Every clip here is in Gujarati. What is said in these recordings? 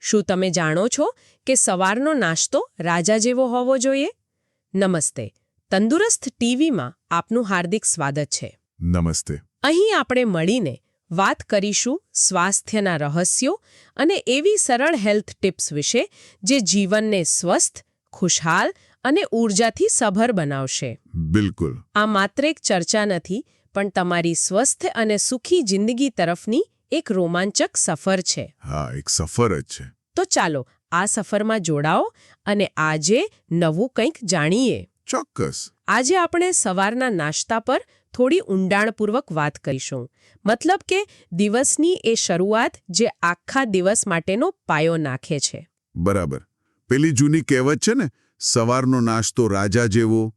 શું તમે જાણો છો કે સવારનો નાસ્તો રાજા જેવો હોવો જોઈએ? નમસ્તે તંદુરસ્ત ટીવીમાં આપનું હાર્દિક સ્વાગત છે. નમસ્તે. અહીં આપણે મળીને વાત કરીશું સ્વાસ્થ્યના રહસ્યો અને એવી સરળ હેલ્થ ટિપ્સ વિશે જે જીવનને સ્વસ્થ ખુશહાલ અને ઊર્જાથી સભર બનાવશે. બિલકુલ. આ માત્ર એક ચર્ચા નથી પણ તમારી સ્વસ્થ અને સુખી જિંદગી તરફની એક રોમાંચક સફર છે. હા એક સફર જ છે. તો ચાલો આ સફરમાં જોડાઓ અને આજે નવું કંઈક જાણીએ. ચોક્કસ. આજે આપણે સવારના નાસ્તા પર થોડી ઊંડાણપૂર્વક વાત કરીશું. મતલબ કે દિવસની એ શરૂઆત જે આખા દિવસ માટેનો પાયો નાખે છે. બરાબર. પેલી જૂની કહેવત છે ને સવારનો નાસ્તો રાજા જેવો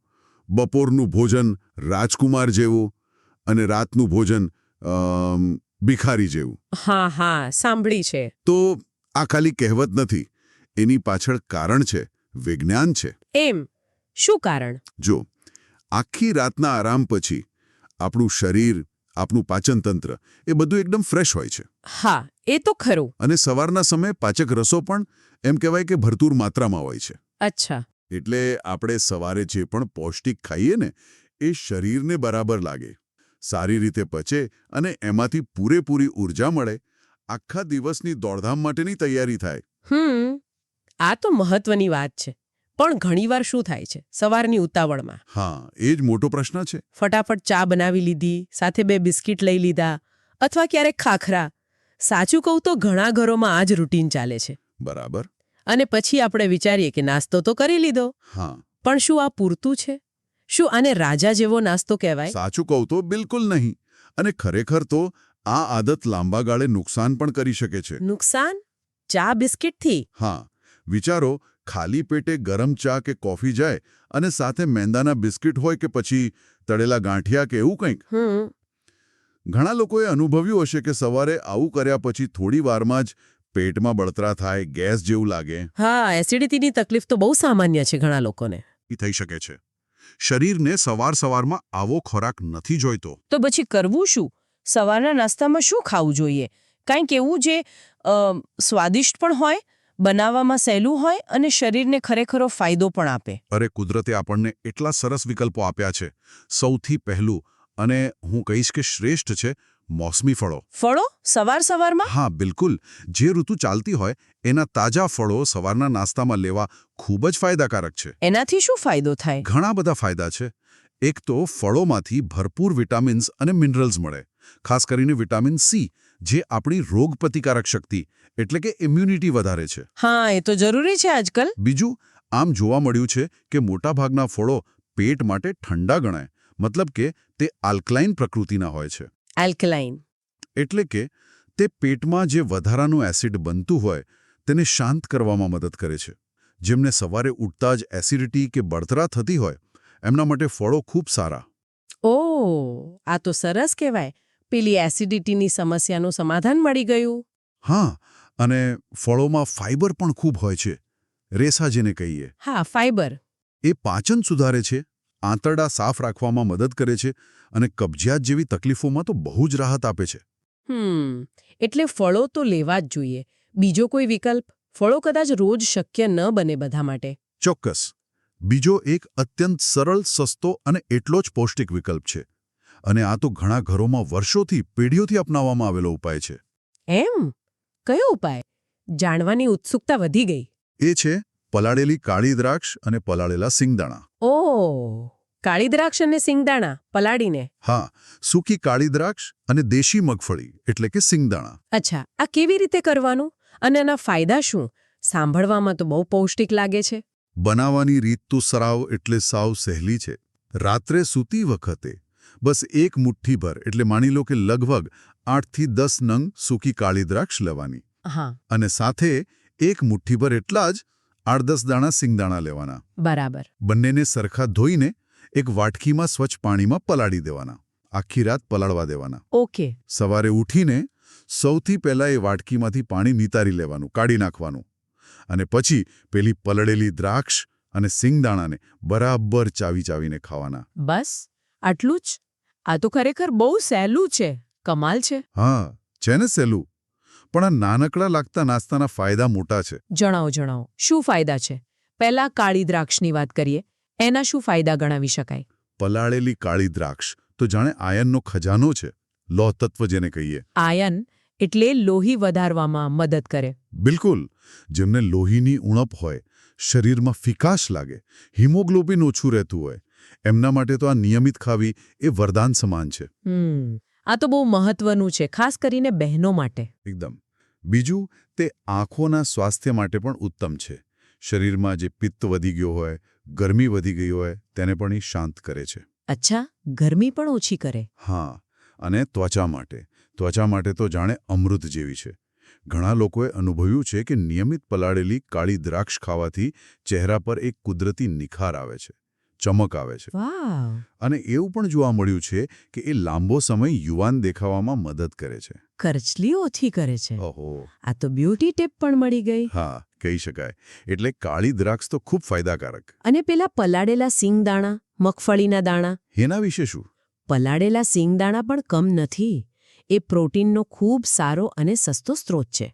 બપોરનું ભોજન રાજકુમાર જેવું અને રાતનું ભોજન ભિખારી જેવું. હા હા સાંભળી છે. તો આ ખાલી કહેવત નથી એની પાછળ કારણ છે વિજ્ઞાન છે. એમ શું કારણ? જો આખી રાતના આરામ પછી આપણું શરીર આપણું પાચનતંત્ર એ બધું એકદમ ફ્રેશ હોય છે. હા એ તો ખરું. અને સવારના સમયે પાચક રસો પણ એમ કહેવાય કે ભરતૂર માત્રામાં હોય છે. અચ્છા. એટલે આપણે સવારે જે પણ પૌષ્ટિક ખાઈએ ને એ શરીરને બરાબર લાગે. સારી રીતે પચે અને એમાંથી પૂરેપૂરી ઊર્જા મળે આખા દિવસની દોડધામ માટેની તૈયારી થાય. હમ આ તો મહત્વની વાત છે. પણ ઘણીવાર શું થાય છે? સવારની ઉતાવળમાં. હા એ જ મોટો પ્રશ્ન છે. ફટાફટ ચા બનાવી લીધી સાથે બે બિસ્કિટ લઈ લીધા અથવા ક્યારેક ખાખરા. સાચું કહું તો ઘણા ઘરોમાં આ જ રૂટીન ચાલે છે. બરાબર. અને પછી આપણે વિચારીએ કે નાસ્તો તો કરી લીધો. હા. પણ શું આ પૂરતું છે? શું આને રાજા જેવો નાસ્તો કહેવાય? સાચું કહું તો બિલકુલ નહીં. અને ખરેખર તો આ આદત લાંબા ગાળે નુકસાન પણ કરી શકે છે. નુકસાન? ચા બિસ્કિટથી? હા. વિચારો ખાલી પેટે ગરમ ચા કે કોફી જાય અને સાથે મેંદાના બિસ્કિટ હોય કે પછી તળેલા ગાંઠિયા કે એવું કંઈક? ઘણા લોકોએ અનુભવ્યું હશે કે સવારે આવું કર્યા પછી થોડી વારમાં જ પેટમાં બળતરા થાય ગેસ જેવું લાગે. હા એસિડિટીની તકલીફ તો બહુ સામાન્ય છે ઘણા લોકોને. એ થઈ શકે છે. શરીરને સવાર સવારમાં આવો ખોરાક નથી જોઈતો. તો પછી કરવું શું? સવારના નાસ્તામાં શું ખાવું જોઈએ? કાંઈક એવું જે સ્વાદિષ્ટ પણ હોય બનાવવામાં સહેલું હોય અને શરીરને ખરેખરો ફાયદો પણ આપે. અરે કુદરતે આપણને એટલા સરસ વિકલ્પો આપ્યા છે. સૌથી પહેલું અને હું કહીશ કે શ્રેષ્ઠ છે મોસમી ફળો. ફળો સવાર સવારમાં? હા બિલકુલ. જે ઋતુ ચાલતી હોય એના તાજા ફળો સવારના નાસ્તામાં લેવા ખૂબ જ ફાયદાકારક છે. એનાથી શું ફાયદો થાય? ઘણા બધા ફાયદા છે. એક તો ફળોમાંથી ભરપૂર વિટામિન્સ અને મિનરલ્સ મળે. ખાસ કરીને વિટામિન સી જે આપણી રોગપ્રતિકારક શક્તિ એટલે કે ઇમ્યુનિટી વધારે છે. હા એ તો જરૂરી છે આજકાલ. બીજું આમ જોવા મળ્યું છે કે મોટાભાગના ફળો પેટ માટે ઠંડા ગણાય. મતલબ કે તે આલ્કલાઇન પ્રકૃતિના હોય છે. એલ્કલાઇન એટલે કે તે પેટમાં જે વધારાનું એસિડ બનતું હોય તેને શાંત કરવામાં મદદ કરે છે. જેમને સવારે ઉઠતા જ એસિડિટી કે બળતરા થતી હોય એમના માટે ફળો ખૂબ સારા. ઓ આ તો સરસ કહેવાય. પેલી એસિડિટીની સમસ્યાનું સમાધાન મળી ગયું. હા અને ફળોમાં ફાઇબર પણ ખૂબ હોય છે. રેસા જેને કહીએ. હા ફાઇબર એ પાચન સુધારે છે? આંતરડા સાફ રાખવામાં મદદ કરે છે અને કબજિયાત જેવી તકલીફોમાં તો બહુ જ રાહત આપે છે. હમ એટલે ફળો તો લેવા જ જોઈએ. બીજો કોઈ વિકલ્પ? ફળો કદાચ રોજ શક્ય ન બને બધા માટે. ચોક્કસ. બીજો એક અત્યંત સરળ સસ્તો અને એટલો જ પૌષ્ટિક વિકલ્પ છે. અને આ તો ઘણા ઘરોમાં વર્ષોથી પેઢીઓથી અપનાવવામાં આવેલો ઉપાય છે. એમ? કયો ઉપાય? જાણવાની ઉત્સુકતા વધી ગઈ. એ છે પલાળેલી કાળી દ્રાક્ષ અને પલાળેલા સિંગદાણા. ઓ કાળી દ્રાક્ષ અને સિંગદાણા પલાળીને. હા સૂકી કાળી દ્રાક્ષ અને દેશી મગફળી એટલે કે સિંગદાણા. અચ્છા આ કેવી રીતે કરવાનું? અને એના ફાયદા શું? સાંભળવામાં તો બહુ પૌષ્ટિક લાગે છે. બનાવવાની રીત તો સરાવ એટલે સાવ સહેલી છે. રાત્રે સૂતી વખતે બસ એક મુઠ્ઠીભર એટલે માની લો કે લગભગ આઠથી દસ નંગ સૂકી કાળી દ્રાક્ષ લેવાની. અને સાથે એક મુઠ્ઠીભર એટલા જ આઠ દસ દાણા સિંગદાણા લેવાના. બરાબર. બંનેને સરખા ધોઈને એક વાટકીમાં સ્વચ્છ પાણીમાં પલાળી દેવાના. આખી રાત પલાળવા દેવાના. ઓકે. સવારે ઉઠીને સૌથી પહેલા એ વાટકીમાંથી પાણી નિતારી લેવાનું કાઢી નાખવાનું. અને પછી પેલી પલળેલી દ્રાક્ષ અને સિંગદાણાને બરાબર ચાવી ચાવીને ખાવાના. બસ આટલું જ? આ તો ખરેખર બહુ સહેલું છે. કમાલ છે. હા છે ને સહેલું? પણ આ નાનકડા લાગતા નાસ્તાના ફાયદા મોટા છે. જણાવો જણાવો. શું ફાયદા છે? પહેલા કાળી દ્રાક્ષની વાત કરીએ. એના શું ફાયદા ગણાવી શકાય? પલાળેલી કાળી દ્રાક્ષ. તો જાણે આયનનો ખજાનો છે. લોહ તત્વ જેને કહીએ. આયન એટલે લોહી વધારવામાં મદદ કરે. બિલકુલ. જેમને લોહીની ઉણપ હોય શરીરમાં ફિકાશ લાગે હિમોગ્લોબિન ઓછું રહેતું હોય એમના માટે તો આ નિયમિત ખાવી એ વરદાન સમાન છે. આ તો બહુ મહત્વનું છે ખાસ કરીને બહેનો માટે. એકદમ. બીજું તે આંખોના સ્વાસ્થ્ય માટે પણ ઉત્તમ છે. શરીરમાં જે પિત્ત વધી ગયો હોય ગરમી વધી ગઈ હોય તેને પણ એ શાંત કરે છે. અચ્છા ગરમી પણ ઓછી કરે. હા અને ત્વચા માટે. ત્વચા માટે તો જાણે અમૃત જેવી છે. ઘણા લોકોએ અનુભવ્યું છે કે નિયમિત પલાળેલી કાળી દ્રાક્ષ ખાવાથી ચહેરા પર એક કુદરતી નિખાર આવે છે. ચમક આવે છે. અને એવું પણ જોવા મળ્યું છે કે એ લાંબો સમય યુવાન દેખાવામાં મદદ કરે છે. કરચલી ઓછી કરે છે. ઓહો. આ તો બ્યુટી ટેપ પણ મળી ગઈ. હા કહી શકાય. એટલે કાળી દ્રાક્ષ તો ખૂબ ફાયદાકારક. અને પેલા પલાળેલા સિંગદાણા મગફળીના દાણા. એના વિશે શું? પલાળેલા સિંગદાણા પણ કમ નથી. એ પ્રોટીનનો ખૂબ સારો અને સસ્તો સ્ત્રોત છે.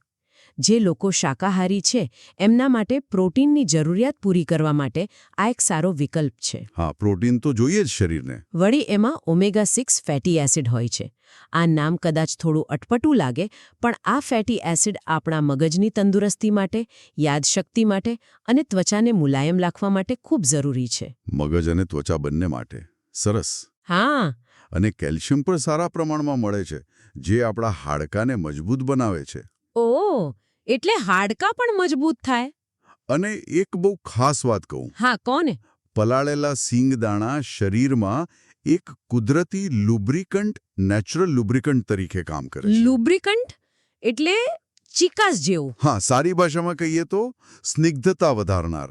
જે લોકો શાકાહારી છે એમના માટે પ્રોટીનની જરૂરિયાત પૂરી કરવા માટે આ એક સારો વિકલ્પ છે. હા પ્રોટીન તો જોઈએ જ શરીરને. વળી એમાં ઓમેગા સિક્સ ફેટી એસિડ હોય છે. આ નામ કદાચ થોડું અટપટું લાગે પણ આ ફેટી એસિડ આપણા મગજની તંદુરસ્તી માટે યાદશક્તિ માટે અને ત્વચાને મુલાયમ રાખવા માટે ખૂબ જરૂરી છે. મગજ અને ત્વચા બંને માટે. સરસ. હા. અને કેલ્શિયમ પણ સારા પ્રમાણમાં મળે છે જે આપણા હાડકાને મજબૂત બનાવે છે. ઓ એટલે હાડકાં પણ મજબૂત થાય. અને એક બહુ ખાસ વાત કહું. હા કોને? પલાળેલા સિંગદાણા શરીરમાં એક કુદરતી લુબ્રિકન્ટ નેચરલ લુબ્રિકન્ટ તરીકે કામ કરે છે. લુબ્રિકન્ટ એટલે ચિકાસ જેવું. હા સારી ભાષામાં કહીએ તો સ્નિગ્ધતા વધારનાર.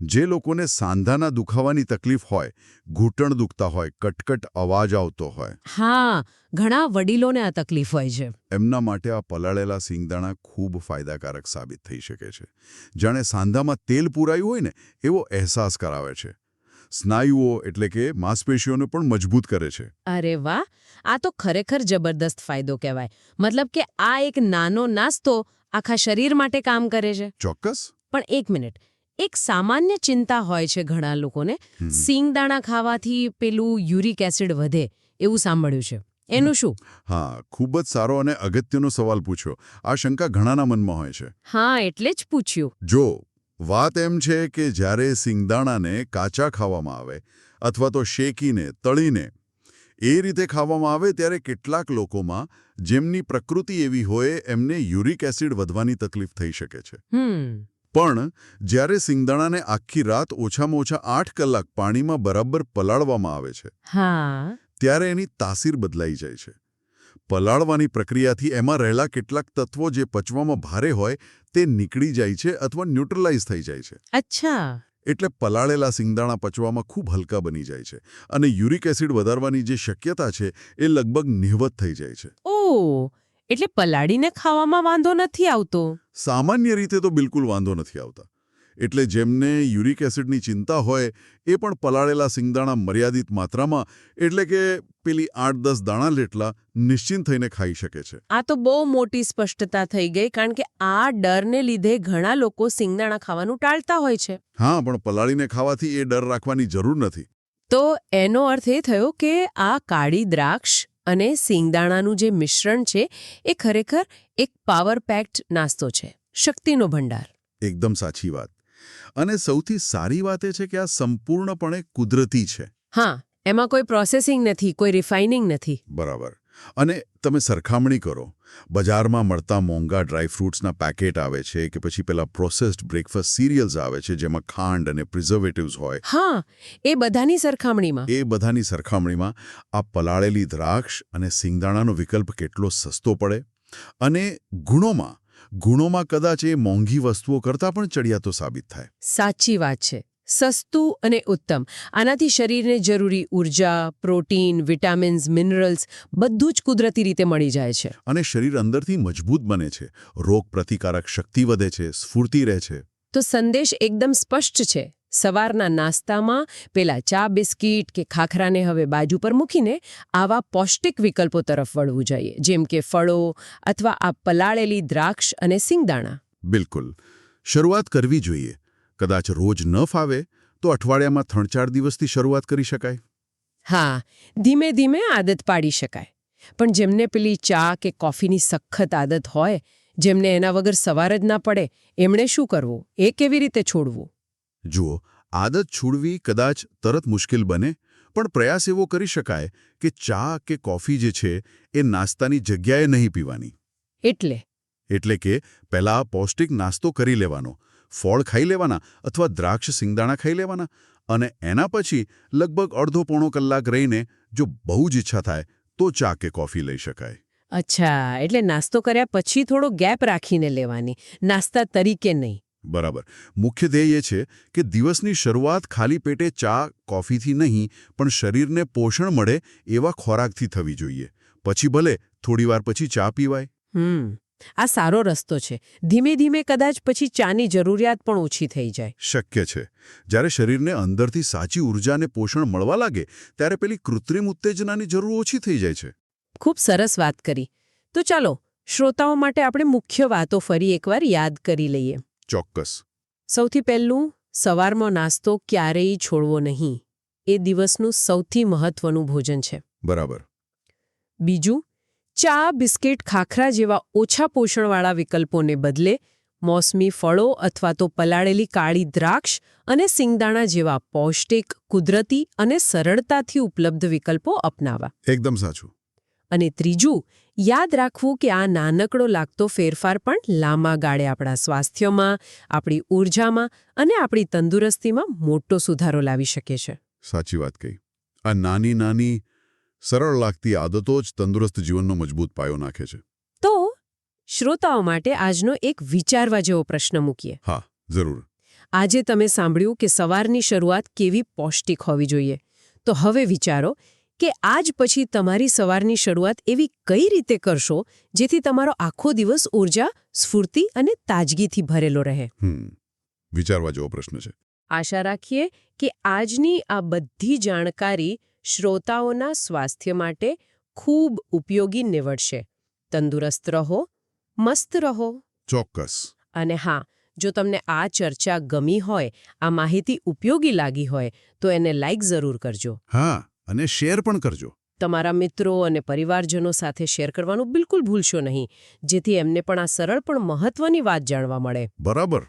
જે લોકોને સાંધાના દુખાવાની તકલીફ હોય ઘૂંટણ દુખતા હોય કટકટ અવાજ આવતો હોય. હા ઘણા વડીલોને આ તકલીફ હોય છે. એમના માટે આ પલાળેલા સિંગદાણા ખૂબ ફાયદાકારક સાબિત થઈ શકે છે. જાણે સાંધામાં તેલ પૂરાયું હોય ને એવો અહેસાસ કરાવે છે. સ્નાયુઓ એટલે કે માંસપેશીઓને પણ મજબૂત કરે છે. અરે વાહ! આ તો ખરેખર જબરદસ્ત ફાયદો કહેવાય. મતલબ કે આ એક નાનો નાસ્તો આખા શરીર માટે કામ કરે છે. ચોક્કસ. પણ એક મિનિટ. એક સામાન્ય ચિંતા હોય છે ઘણા લોકોને. સિંગદાણા ખાવાથી પેલું યુરિક એસિડ વધે એવું સાંભળ્યું છે. એનું શું? હા ખૂબ જ સારો અને અગત્યનો સવાલ પૂછ્યો. આ શંકા ઘણાના મનમાં હોય છે. હા એટલે જ પૂછ્યું. જો વાત એમ છે કે જ્યારે સિંગદાણાને કાચા ખાવામાં આવે અથવા તો શેકીને તળીને એ રીતે ખાવામાં આવે ત્યારે કેટલાક લોકોમાં જેમની પ્રકૃતિ એવી હોય એમને યુરિક એસિડ વધવાની તકલીફ થઈ શકે છે. પણ જ્યારે સિંગદાણાને આખી રાત ઓછામાં ઓછા આઠ કલાક પાણીમાં બરાબર પલાળવામાં આવે છે ત્યારે એની તાસીર બદલાઈ જાય છે. પલાળવાની પ્રક્રિયાથી એમાં રહેલા કેટલાક તત્વો જે પચવામાં ભારે હોય તે નીકળી જાય છે અથવા ન્યુટ્રલાઇઝ થઈ જાય છે. અચ્છા. એટલે પલાળેલા સિંગદાણા પચવામાં ખૂબ હલકા બની જાય છે અને યુરિક એસિડ વધારવાની જે શક્યતા છે એ લગભગ નિહવત થઈ જાય છે. ઓ એટલે પલાળીને ખાવામાં વાંધો નથી આવતો? સામાન્ય રીતે તો બિલકુલ વાંધો નથી આવતા. એટલે જેમને યુરિક એસિડની ચિંતા હોય એ પણ પલાળેલા સિંગદાણા મર્યાદિત માત્રામાં એટલે કે પેલી આઠ દસ દાણા લેટલા નિશ્ચિંત થઈને ખાઈ શકે છે. આ તો બહુ મોટી સ્પષ્ટતા થઈ ગઈ કારણ કે આ ડરને લીધે ઘણા લોકો સિંગદાણા ખાવાનું ટાળતા હોય છે. હા પણ પલાળીને ખાવાથી એ ડર રાખવાની જરૂર નથી. તો એનો અર્થ એ થયો કે આ કાળી દ્રાક્ષ અને સિંગદાણાનું જે મિશ્રણ છે એ ખરેખર એક પાવર પેક્ડ નાસ્તો છે. શક્તિનો ભંડાર. એકદમ સાચી વાત. અને સૌથી સારી વાત એ છે કે આ સંપૂર્ણપણે કુદરતી છે. હા એમાં કોઈ પ્રોસેસિંગ નથી કોઈ રિફાઇનિંગ નથી. બરાબર. અને તમે સરખામણી કરો. બજારમાં મળતા મોંઘા ડ્રાયફ્રૂટ્સના પેકેટ આવે છે કે પછી પેલા પ્રોસેસ્ડ બ્રેકફાસ્ટ સિરિયલ્સ આવે છે જેમાં ખાંડ અને પ્રિઝર્વેટિવ્સ હોય. હા એ બધાની સરખામણીમાં. એ બધાની સરખામણીમાં આ પલાળેલી દ્રાક્ષ અને સિંગદાણાનો વિકલ્પ કેટલો સસ્તો પડે? અને ગુણોમાં ગુણોમાં કદાચ એ મોંઘી વસ્તુઓ કરતાં પણ ચડિયાતો સાબિત થાય. સાચી વાત છે. સસ્તું અને ઉત્તમ. આનાથી શરીરને જરૂરી ઊર્જા પ્રોટીન વિટામિન્સ મિનરલ્સ બધું જ કુદરતી રીતે મળી જાય છે. અને શરીર અંદરથી મજબૂત બને છે. રોગ પ્રતિકારક શક્તિ વધે છે સ્ફૂર્તિ રહે છે. તો સંદેશ એકદમ સ્પષ્ટ છે. સવારના નાસ્તામાં પેલા ચા બિસ્કીટ કે ખાખરાને હવે બાજુ પર મૂકીને આવા પૌષ્ટિક વિકલ્પો તરફ વળવું જોઈએ. જેમ કે ફળો અથવા આ પલાળેલી દ્રાક્ષ અને સિંગદાણા. બિલકુલ. શરૂઆત કરવી જોઈએ. કદાચ રોજ ન ફાવે તો અઠવાડિયામાં ત્રણ ચાર દિવસથી શરૂઆત કરી શકાય. હા ધીમે ધીમે આદત પાડી શકાય. પણ જેમને પેલી ચા કે કોફીની સખત આદત હોય જેમને એના વગર સવાર જ ના પડે એમણે શું કરવું? એ કેવી રીતે છોડવું? જુઓ આદત છોડવી કદાચ તરત મુશ્કેલ બને પણ પ્રયાસ એવો કરી શકાય કે ચા કે કોફી જે છે એ નાસ્તાની જગ્યાએ નહીં પીવાની. એટલે? એટલે કે પહેલા પૌષ્ટિક નાસ્તો કરી લેવાનો ફળ ખાઈ લેવાના અથવા દ્રાક્ષ સિંગદાણા ખાઈ લેવાના અને એના પછી લગભગ અડધો પોણો કલાક રહીને જો બહુ જ ઈચ્છા થાય તો ચા કે કોફી લઈ શકાય. અચ્છા એટલે નાસ્તો કર્યા પછી થોડો ગેપ રાખીને લેવાની નાસ્તા તરીકે નહીં. બરાબર. મુખ્ય ધ્યેય એ છે કે દિવસની શરૂઆત ખાલી પેટે ચા કોફીથી નહીં પણ શરીરને પોષણ મળે એવા ખોરાકથી થવી જોઈએ. પછી ભલે થોડીવાર પછી ચા પીવાય. હમ. આ સારો રસ્તો છે. ધીમે ધીમે કદાચ પછી ચાની જરૂરિયાત પણ ઓછી થઈ જાય. શક્ય છે. જ્યારે શરીરને અંદરથી સાચી ઉર્જાને પોષણ મળવા લાગે ત્યારે પેલી કૃત્રિમ ઉત્તેજનાની જરૂર ઓછી થઈ જાય છે. ખૂબ સરસ વાત કરી. તો ચાલો શ્રોતાઓ માટે આપણે મુખ્ય વાતો ફરી એકવાર યાદ કરી લઈએ. ચોક્કસ. સૌથી પહેલું સવારમાં નાસ્તો ક્યારેય છોડવો નહીં. એ દિવસનું સૌથી મહત્વનું ભોજન છે. બરાબર. બીજું ચા બિસ્કિટ ખાખરા જેવા ઓછા પોષણવાળા વિકલ્પોને બદલે મોસમી ફળો અથવા તો પલાળેલી કાળી દ્રાક્ષ અને સિંગદાણા જેવા પૌષ્ટિક કુદરતી અને સરળતાથી ઉપલબ્ધ વિકલ્પો અપનાવા. એકદમ સાચું. અને ત્રીજું યાદ રાખવું કે આ નાનકડો લાગતો ફેરફાર પણ લાંબા ગાળે આપણા સ્વાસ્થ્યમાં આપણી ઊર્જામાં અને આપણી તંદુરસ્તીમાં મોટો સુધારો લાવી શકે છે. સાચી વાત કહી. આ નાની નાની સરળ લાગતી આદતો જ તંદુરસ્ત જીવનનો મજબૂત પાયો નાખે છે. તો શ્રોતાઓ માટે આજનો એક વિચારવા જેવો પ્રશ્ન મૂકીએ. હા જરૂર. આજે તમે સાંભળ્યું કે સવારની શરૂઆત કેવી પૌષ્ટિક હોવી જોઈએ. તો હવે વિચારો કે આજ પછી તમારી સવારની શરૂઆત એવી કઈ રીતે કરશો જેથી તમારો આખો દિવસ ઊર્જા સ્ફૂર્તિ અને તાજગીથી ભરેલો રહે? વિચારવા જેવો પ્રશ્ન છે. આશા રાખીએ કે આજની આ બધી જાણકારી શ્રોતાઓના સ્વાસ્થ્ય માટે ખૂબ ઉપયોગી નીવડશે. તંદુરસ્ત રહો મસ્ત રહો. ચોક્કસ. અને હા જો તમને આ ચર્ચા ગમી હોય આ માહિતી ઉપયોગી લાગી હોય તો એને લાઇક જરૂર કરજો. હા અને શેર પણ કરજો. તમારા મિત્રો અને પરિવારજનો સાથે શેર કરવાનું બિલકુલ ભૂલશો નહીં જેથી એમને પણ આ સરળ પણ મહત્વની વાત જાણવા મળે. બરાબર.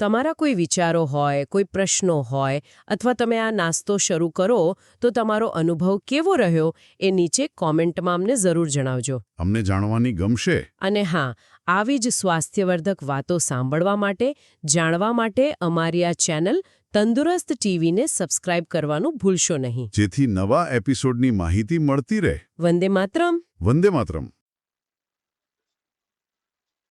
તમારા કોઈ વિચારો હોય કોઈ પ્રશ્નો હોય અથવા તમે આ નાસ્તો શરૂ કરો તો તમારો અનુભવ કેવો રહ્યો એ નીચે કોમેન્ટમાં અમને જરૂર જણાવજો. અમને જાણવાની ગમશે? અને હા આવી જ સ્વાસ્થ્યવર્ધક વાતો સાંભળવા માટે જાણવા માટે અમારી આ ચેનલ તંદુરસ્ત ટીવીને સબસ્ક્રાઇબ કરવાનું ભૂલશો નહીં. જેથી નવા એપિસોડની માહિતી મળતી રહે. વંદે માતરમ. વંદે માતરમ.